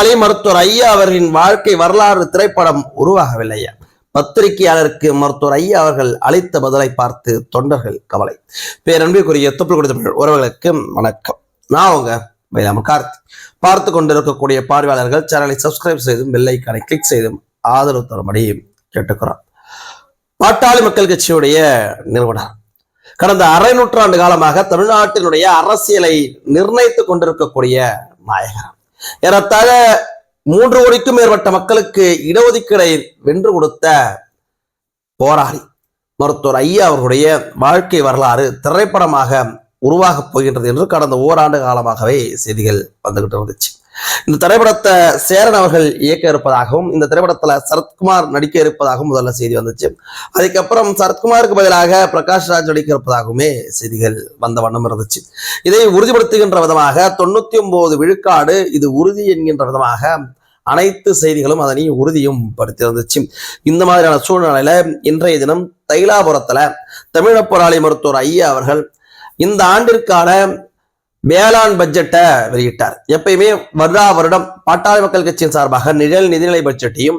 போராளி மருத்துவர் ஐயா அவர்களின் வாழ்க்கை வரலாறு திரைப்படம் உருவாகவில்லையா? பத்திரிகையாளருக்கு மருத்துவர் ஐயா அவர்கள் அளித்த பதிலை பார்த்து தொண்டர்கள் கவலை. பேரன்பிற்குரிய தொப்புள் கொடுத்த உறவுகளுக்கு வணக்கம். நான் உங்க மயிலாம கார்த்தி. பார்த்து கொண்டிருக்கக்கூடிய பார்வையாளர்கள் சேனலை சப்ஸ்கிரைப் செய்தும் பெல்லைக்கானை கிளிக் செய்தும் ஆதரவு தரும்படி கேட்டுக்கிறோம் பாட்டாளி மக்கள் கட்சியுடைய நிறுவனர். கடந்த அரை நூற்றாண்டு காலமாக தமிழ்நாட்டினுடைய அரசியலை நிர்ணயித்துக் கொண்டிருக்கக்கூடிய நாயகர். ஏறத்தாழ மூன்று கோடிக்கும் மேற்பட்ட மக்களுக்கு இடஒதுக்கீடை வென்று கொடுத்த போராளி மருத்துவர் ஐயா அவர்களுடைய வாழ்க்கை வரலாறு திரைப்படமாக உருவாகப் போகின்றது என்று கடந்த ஓராண்டு காலமாகவே செய்திகள் வந்துகிட்டு இருந்துச்சு. இந்த திரைப்படத்தை சேரன் அவர்கள் இயக்க இருப்பதாகவும் இந்த திரைப்படத்துல சரத்குமார் நடிக்க இருப்பதாகவும் முதல்ல செய்தி வந்துச்சு. அதுக்கப்புறம் சரத்குமாருக்கு பதிலாக பிரகாஷ் ராஜ் நடிக்க இருப்பதாகவுமே செய்திகள் வந்த வண்ணம் இருந்துச்சு. இதை உறுதிப்படுத்துகின்ற விதமாக தொண்ணூத்தி ஒன்பது விழுக்காடு இது உறுதி என்கின்ற விதமாக அனைத்து செய்திகளும் அதனை உறுதியும் படுத்தி இருந்துச்சு. இந்த மாதிரியான சூழ்நிலையில இன்றைய தினம் தைலாபுரத்துல தமிழ போராளி மருத்துவர் ஐயா அவர்கள் இந்த ஆண்டிற்கான வேளாண் பட்ஜெட்டை வெளியிட்டார். எப்பயுமே வருடா வருடம் பாட்டாளி மக்கள் கட்சியின் சார்பாக நிழல் நிதிநிலை பட்ஜெட்டையும்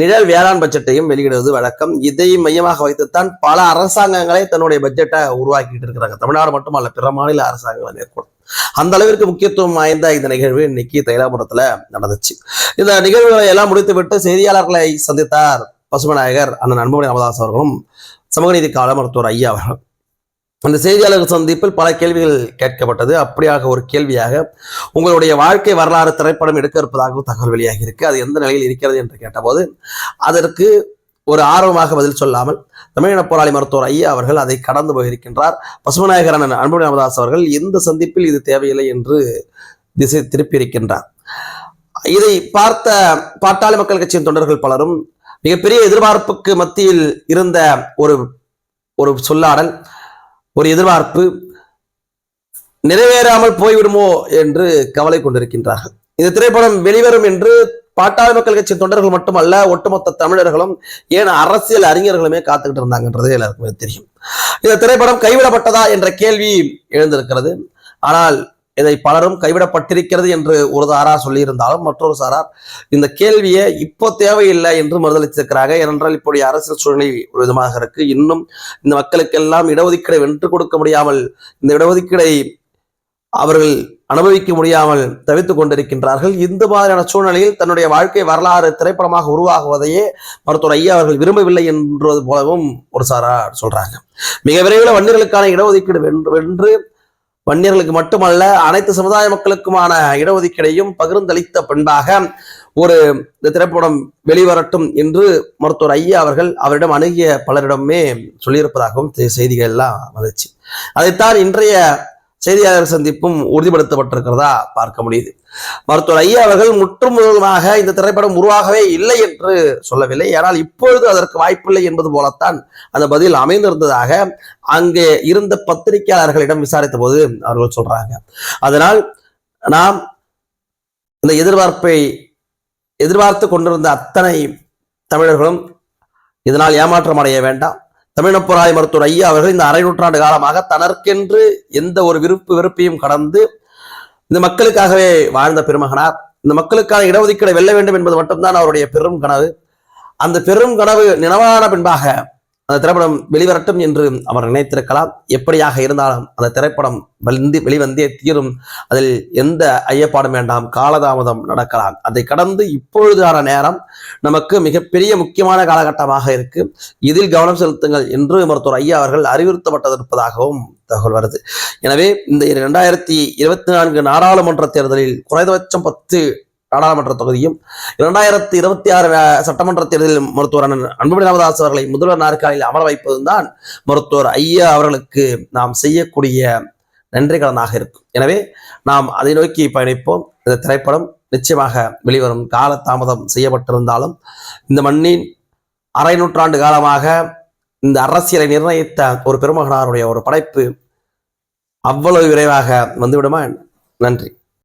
நிழல் வேளாண் பட்ஜெட்டையும் வெளியிடுவது வழக்கம். இதை மையமாக வைத்துத்தான் பல அரசாங்கங்களே தன்னுடைய பட்ஜெட்டை உருவாக்கிட்டு இருக்கிறாங்க. தமிழ்நாடு மட்டுமல்ல பிற மாநில அரசாங்கங்களை மேற்கொள்ளும் அந்த அளவிற்கு முக்கியத்துவம் வாய்ந்த இந்த நிகழ்வு இன்னைக்கு தைலாபுரத்துல நடந்துச்சு. இந்த நிகழ்வுகளை எல்லாம் முடித்துவிட்டு செய்தியாளர்களை சந்தித்தார் பசுமநாயகர் அண்ணன் அன்புமணி ராமதாஸ் அவர்களும் சமூக நீதி கால மருத்துவர் ஐயா அவர்களும் அந்த செய்தியாளர் சந்திப்பில் பல கேள்விகள் கேட்கப்பட்டது. அப்படியாக ஒரு கேள்வியாக உங்களுடைய வாழ்க்கை வரலாறு திரைப்படம் எடுக்க இருப்பதாகவும் தகவல் வெளியாகி இருக்கு. அது எந்த நிலையில் இருக்கிறது என்று கேட்டபோது அதற்கு ஒரு ஆர்வமாக பதில் சொல்லாமல் தமிழின போராளி மருத்துவர் ஐயா அவர்கள் அதை கடந்து போயிருக்கின்றார். பசுமநாயகர் அன்பு ராமதாஸ் அவர்கள் எந்த சந்திப்பில் இது தேவையில்லை என்று திசை திருப்பியிருக்கின்றார் இதை பார்த்த பாட்டாளி மக்கள் கட்சியின் தொண்டர்கள் பலரும் மிகப்பெரிய எதிர்பார்ப்புக்கு மத்தியில் இருந்த ஒரு ஒரு சொல்லாடல் ஒரு எதிர்பார்ப்பு நிறைவேறாமல் போய்விடுமோ என்று கவலை கொண்டிருக்கின்றார்கள். இந்த திரைப்படம் வெளிவரும் என்று பாட்டாளி மக்கள் கட்சி தொண்டர்கள் மட்டுமல்ல ஒட்டுமொத்த தமிழர்களும் ஏன் அரசியல் அறிஞர்களுமே காத்துக்கிட்டு இருந்தாங்கன்றது எல்லாருக்குமே தெரியும். இந்த திரைப்படம் கைவிடப்பட்டதா என்ற கேள்வி எழுந்திருக்கிறது. ஆனால் இதை பலரும் கைவிடப்பட்டிருக்கிறது என்று ஒரு சாரார் சொல்லியிருந்தாலும் மற்றொரு சாரார் இந்த கேள்வியை இப்போ தேவையில்லை என்று மறுதளித்திருக்கிறாங்க. ஏனென்றால் இப்படி அரசியல் சூழ்நிலை ஒரு விதமாக இருக்கு. இன்னும் இந்த மக்களுக்கெல்லாம் இடஒதுக்கீடை வென்று கொடுக்க முடியாமல் இந்த இடஒதுக்கீடை அவர்கள் அனுபவிக்க முடியாமல் தவித்துக் கொண்டிருக்கின்றார்கள். இந்த மாதிரியான சூழ்நிலையில் தன்னுடைய வாழ்க்கை வரலாறு திரைப்படமாக உருவாகுவதையே மருத்துவர் ஐயா அவர்கள் விரும்பவில்லை என்றது போலவும் ஒரு சாரார் சொல்றாங்க. மிக விரைவில் வன்னியர்களுக்கான இடஒதுக்கீடு வென்று வென்று வன்னியர்களுக்கு மட்டுமல்ல அனைத்து சமுதாய மக்களுக்குமான இடஒதுக்கீடையும் பகிர்ந்தளித்த பண்பாக ஒரு இந்த திரைப்படம் வெளிவரட்டும் என்று மருத்துவர் ஐயா அவர்கள் அவரிடம் அணுகிய பலரிடமே சொல்லியிருப்பதாகவும் செய்திகள் எல்லாம் வந்துச்சு. அதைத்தான் இன்றைய செய்தியாளர் சந்திப்பும் உறுதிப்படுத்தப்பட்டிருக்கிறதா பார்க்க முடியுது. மருத்துவர் ஐயா அவர்கள் முற்றும் முழுவதுமாக இந்த திரைப்படம் உருவாகவே இல்லை என்று சொல்லவில்லை. ஆனால் இப்பொழுது அதற்கு வாய்ப்பில்லை என்பது போலத்தான் அந்த பதில் அமைந்திருந்ததாக அங்கே இருந்த பத்திரிகையாளர்களிடம் விசாரித்த போது அவர்கள் சொல்றாங்க. அதனால் நாம் இந்த எதிர்பார்ப்பை எதிர்பார்த்து கொண்டிருந்த அத்தனை தமிழர்களும் இதனால் ஏமாற்றம் அடைய வேண்டாம். தமிழப்புராய் மருத்துவர் ஐயா அவர்கள் இந்த அரை நூற்றாண்டு காலமாக தனக்கென்று எந்த ஒரு விருப்பு வெறுப்பையும் கடந்து இந்த மக்களுக்காகவே வாழ்ந்த பெருமகனார். இந்த மக்களுக்கான இடஒதுக்கீடை வெல்ல வேண்டும் என்பது மட்டும்தான் அவருடைய பெரும் கனவு. அந்த பெரும் கனவு நினைவான பின்பாக அந்த திரைப்படம் வெளிவரட்டும் என்று அவர் நினைத்திருக்கலாம். எப்படியாக இருந்தாலும் அந்த திரைப்படம் வந்து வெளிவந்தே தீரும். அதில் எந்த ஐயப்பாடும் வேண்டாம் காலதாமதம் நடக்கலாம். அதை கடந்து இப்பொழுதான நேரம் நமக்கு மிகப்பெரிய முக்கியமான காலகட்டமாக இருக்கு. இதில் கவனம் செலுத்துங்கள் என்று மருத்துவர் ஐயா அவர்கள் அறிவுறுத்தப்பட்டிருப்பதாகவும் தகவல் வருது. எனவே இந்த இரண்டாயிரத்தி இருபத்தி நான்கு நாடாளுமன்ற தேர்தலில் குறைந்தபட்சம் பத்து நாடாளுமன்ற தொகுதியும் இரண்டாயிரத்தி இருபத்தி ஆறு சட்டமன்ற தேர்தலில் மருத்துவர் அன்புமணி ராமதாஸ் அவர்களை முதல்வர் நாற்காலியில் அமர வைப்பதுதான் மருத்துவர் ஐயா அவர்களுக்கு நாம் செய்யக்கூடிய நன்றி கடனாக இருக்கும். எனவே நாம் அதை நோக்கி பயணிப்போம். இந்த திரைப்படம் நிச்சயமாக வெளிவரும் கால தாமதம் செய்யப்பட்டிருந்தாலும் இந்த மண்ணின் அரை நூற்றாண்டு காலமாக இந்த அரசியலை நிர்ணயித்த ஒரு பெருமகனாருடைய ஒரு படைப்பு அவ்வளவு விரைவாக வந்துவிடுமா? நன்றி.